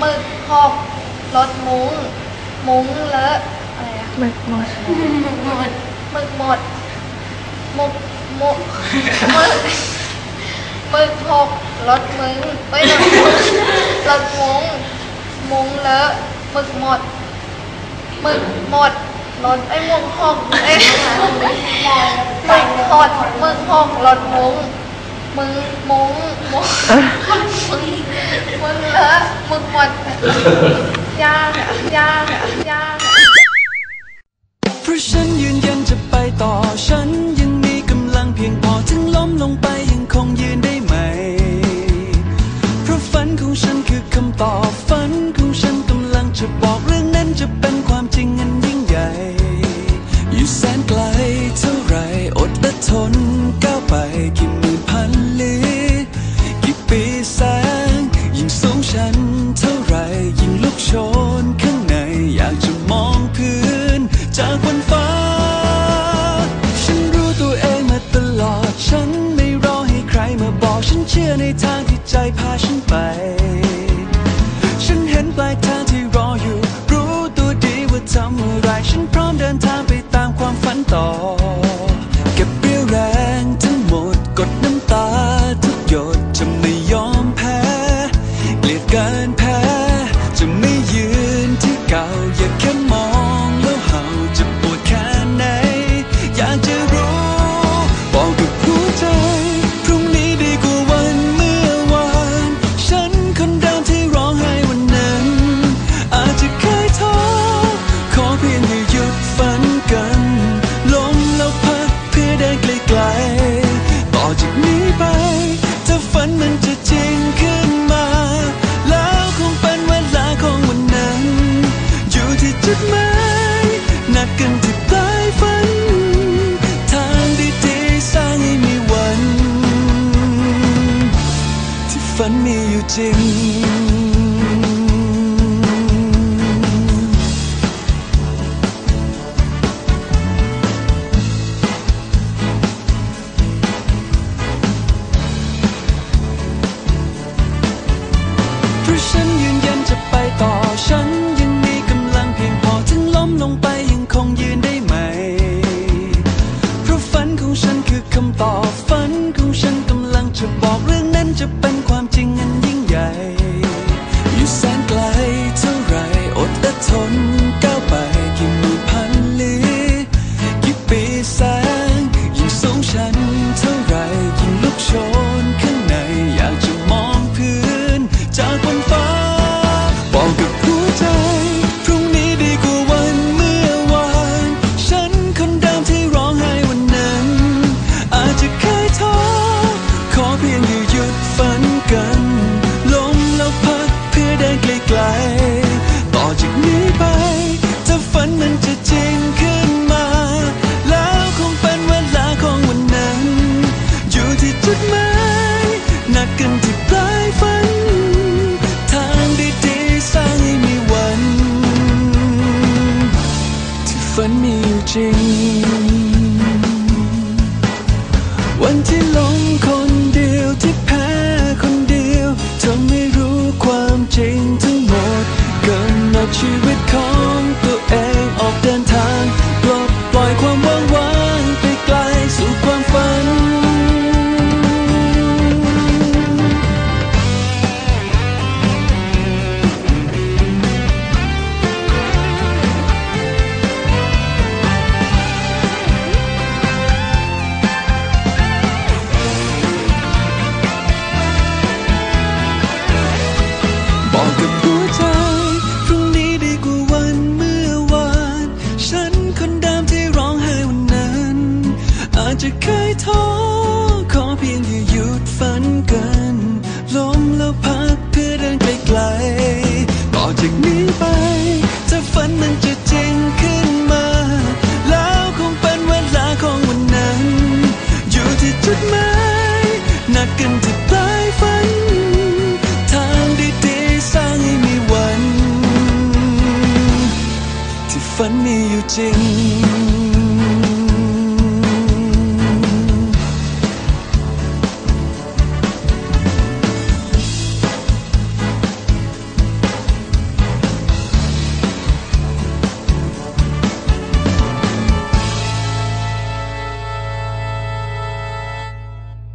หมึกหกรถมุ้ง มุ้งเลอะอะไรอะหมึกหมดหมึกหมดหมึกหมึกหมึกหมึกหกรถมึงเอ้ยรถมุ้งรถมุ้งมุ้งเลอะหมึกหมดหมึกหมดรถไอ้ยหมุ้งหกเอ้ยหมึกหดหมึกหกรถมุ้ง มึงมุ้งมุ้งมึงมึงเลอะหมึกหมดยากอะยากอะยาก เชื่อในทางที่ใจพาฉันไป ฉันเห็นปลายทางที่รออยู่ รู้ตัวดีว่าทำอะไร ฉันพร้อมเดินทางไปตามความฝันต่อ เก็บเรี่ยวแรงทั้งหมดกดน้ำตาทุกหยดจะ ทนก้าวไปกี่หมื่นพันลี้กี่ปีแสงยิ่งสูงฉันเท่าไรยิ่งลุกโชนข้างในอยากจะมองพื้นจากบนฟ้าบอกกับหัวใจพรุ่งนี้ดีกว่าวันเมื่อวาน ฉันคนเดิมที่ร้องไห้วันนั้น อาจจะเคยท้อขอเพียงอยู่หยุดฝันกันลงแล้วพักเพื่อเดินไกล น ไป ถ้าฝันมันจะจริงขึ้นมา แล้วคงเป็นเวลาของวันนั้น อยู่ที่จุดหมายนัดกันที่ปลายฝัน ทางดีๆสร้างให้มีวัน ที่ฝันมีอยู่จริง